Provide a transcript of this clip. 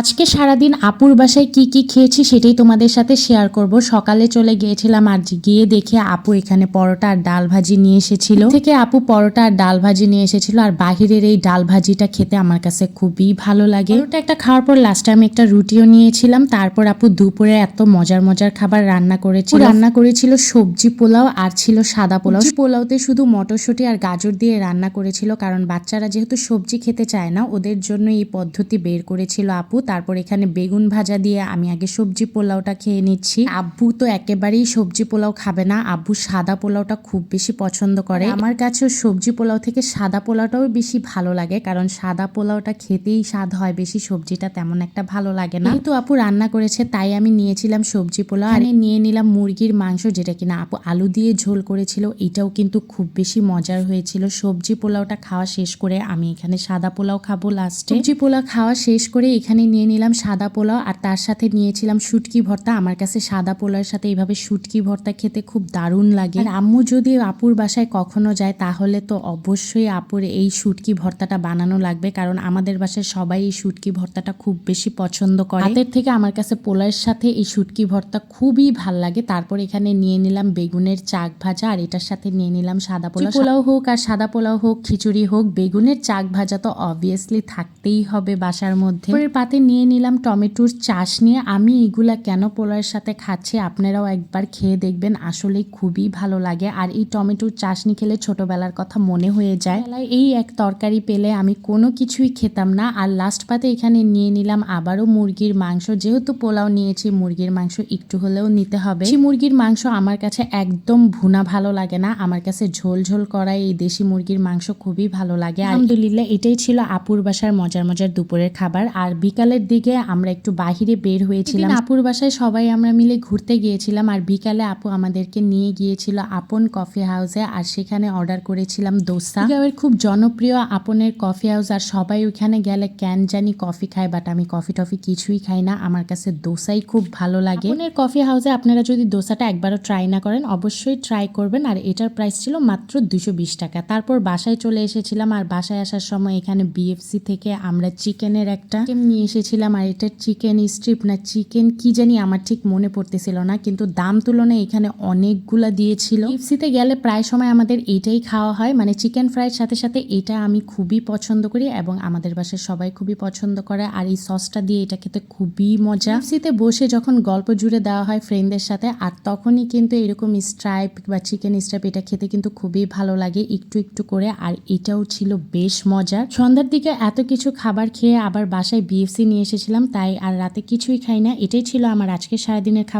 আজকে সারাদিন আপুর বাসায় কি কি খেয়েছি সেটাই তোমাদের সাথে শেয়ার করব। সকালে চলে গিয়েছিলাম আর গিয়ে দেখে আপু এখানে পরোটা আর ডাল ভাজি নিয়ে এসেছিল। থেকে আপু পরোটা আর ডাল ভাজি নিয়ে এসেছিল আর বাহিরের এই ডাল ভাজিটা খেতে আমার কাছে খুবই ভালো লাগে। ওটা একটা খাওয়ার পর লাস্টে আমি একটা রুটিও নিয়েছিলাম তারপর আপু দুপুরে এত মজার মজার খাবার রান্না করেছিল। রান্না করেছিল সবজি পোলাও আর ছিল সাদা পোলাও। পোলাওতে শুধু মটরশুঁটি আর গাজর দিয়ে রান্না করেছিল কারণ বাচ্চারা যেহেতু সবজি খেতে চায় না ওদের জন্য এই পদ্ধতি বের করেছিল আপু। তারপর এখানে বেগুন ভাজা দিয়ে আমি আগে সবজি পোলাওটা খেয়ে নিচ্ছি। আব্বু তো একেবারেই সবজি পোলাও খাবে না। আব্বু সাদা পোলাওটা খুব বেশি পছন্দ করে। আমার কাছেও সবজি পোলাও থেকে সাদা পোলাওটাও বেশি ভালো লাগে কারণ সাদা পোলাওটা খেতেই স্বাদ হয় বেশি সবজিটা তেমন একটা ভালো লাগে না। কিন্তু আপু রান্না করেছে তাই আমি নিয়েছিলাম সবজি পোলাও। আর নিয়ে নিলাম মুরগির মাংস যেটা কিনা আপু আলু দিয়ে ঝোল করেছিল। এটাও কিন্তু খুব বেশি মজার হয়েছিল। সবজি পোলাওটা খাওয়া শেষ করে আমি এখানে সাদা পোলাও খাব লাস্টে। সবজি পোলাও খাওয়া শেষ করে এখানে নিয়ে নিলাম সাদা পোলাও আর তার সাথে নিয়েছিলাম শুটকি ভর্তা। আমার কাছে সাদা পোলাওয়ের সাথে এইভাবে শুটকি ভর্তা খেতে খুব দারুণ লাগে। আর আম্মু যদি আপুর বাসায় কখনো যায় তাহলে তো অবশ্যই আপুর এই শুটকি ভর্তাটা বানানো লাগবে কারণ আমাদের বাসায় সবাই এই শুটকি ভর্তাটা খুব বেশি পছন্দ করে। হাতের থেকে আমার কাছে পোলাওয়ের সাথে এই শুটকি ভর্তা খুবই ভালো লাগে। তারপর এখানে নিয়ে নিলাম বেগুনের চাক ভাজা আর এটার সাথে নিয়ে নিলাম সাদা পোলাও। পোলাও হোক আর সাদা পোলাও হোক খিচুড়ি হোক বেগুনের চাক ভাজা তো অবভিয়াসলি থাকতেই হবে বাসার মধ্যে। পাতে নিয়ে নিলাম টমেটোর চাষ নিয়ে। আমি এগুলা কেন পোলাওয়ের সাথে খাচ্ছি আপনারাও একবার খেয়ে দেখবেন আসলে খুবই ভালো লাগে। আর এই টমেটোর চাশনি খেলে ছোটবেলার কথা মনে হয়ে যায়। এই এক তরকারি পেলে আমি কোনো কিছুই খেতাম না। আর লাস্ট পাতে এখানে নিয়ে নিলাম আবারও মুরগির মাংস। যেহেতু পোলাও নিয়েছি, মুরগির মাংস একটু হলেও নিতে হবে। সেই মুরগির মাংস আমার কাছে একদম ভুনা ভালো লাগে না। আমার কাছে ঝোল ঝোল করা এই দেশি মুরগির মাংস খুবই ভালো লাগে। আলহামদুলিল্লাহ, এটাই ছিল আপুর বাসার মজার মজার দুপুরের খাবার। আর বিকালের দিকে আমরা একটু বাহিরে বের হয়েছিলাম। আপুর বাসায় সবাই আমরা মিলে ঘুরতে গিয়েছিলাম আর বিকালে আপু আমাদেরকে নিয়ে গিয়েছিল আপন কফি হাউসে আর সেখানে অর্ডার করেছিলাম দোসা। এর খুব জনপ্রিয় আপনের কফি হাউস আর সবাই ওইখানে গেলে ক্যান জানি কফি খায় বাট আমি কফি টফি কিছুই খাই না। আমার কাছে দোসাই খুব ভালো লাগে। আপনের কফি হাউসে আপনারা যদি দোসাটা একবারও ট্রাই না করেন অবশ্যই ট্রাই করবেন আর এটার প্রাইস ছিল মাত্র দুশো বিশ টাকা। তারপর বাসায় চলে এসেছিলাম আর বাসায় আসার সময় এখানে বিএফসি থেকে আমরা চিকেনের একটা নিয়ে এসেছিলাম আর, এটা চিকেন স্ট্রিপ না, চিকেন কি জানি আমার ঠিক মনে পড়তেছিল না। কিন্তু দাম তুলনায় এখানে অনেকগুলা দিয়েছিল। বিএফসিতে গেলে প্রায় সময় আমাদের এইটাই খাওয়া হয়। মানে চিকেন ফ্রাইয়ের সাথে সাথে এটা আমি খুবই পছন্দ করি এবং আমাদের বাসায় সবাই খুবই পছন্দ করে। আর এই সসটা দিয়ে এটা খেতে খুবই মজা। বিএফসিতে বসে যখন গল্প জুড়ে দেওয়া হয় ফ্রেন্ডদের সাথে, আর তখনই কিন্তু এরকম স্ট্রাইপ বা চিকেন স্ট্রাইপ এটা খেতে কিন্তু খুবই ভালো লাগে একটু একটু করে। আর এটাও ছিল বেশ মজার। সন্ধ্যার দিকে এত কিছু খাবার খেয়ে আবার বাসায় বিএফসি নিয়ে এসেছিলাম তাই আর রাতে কিছুই খাই না। এটাই ছিল আমার আজকে সারাদিনের খাবার।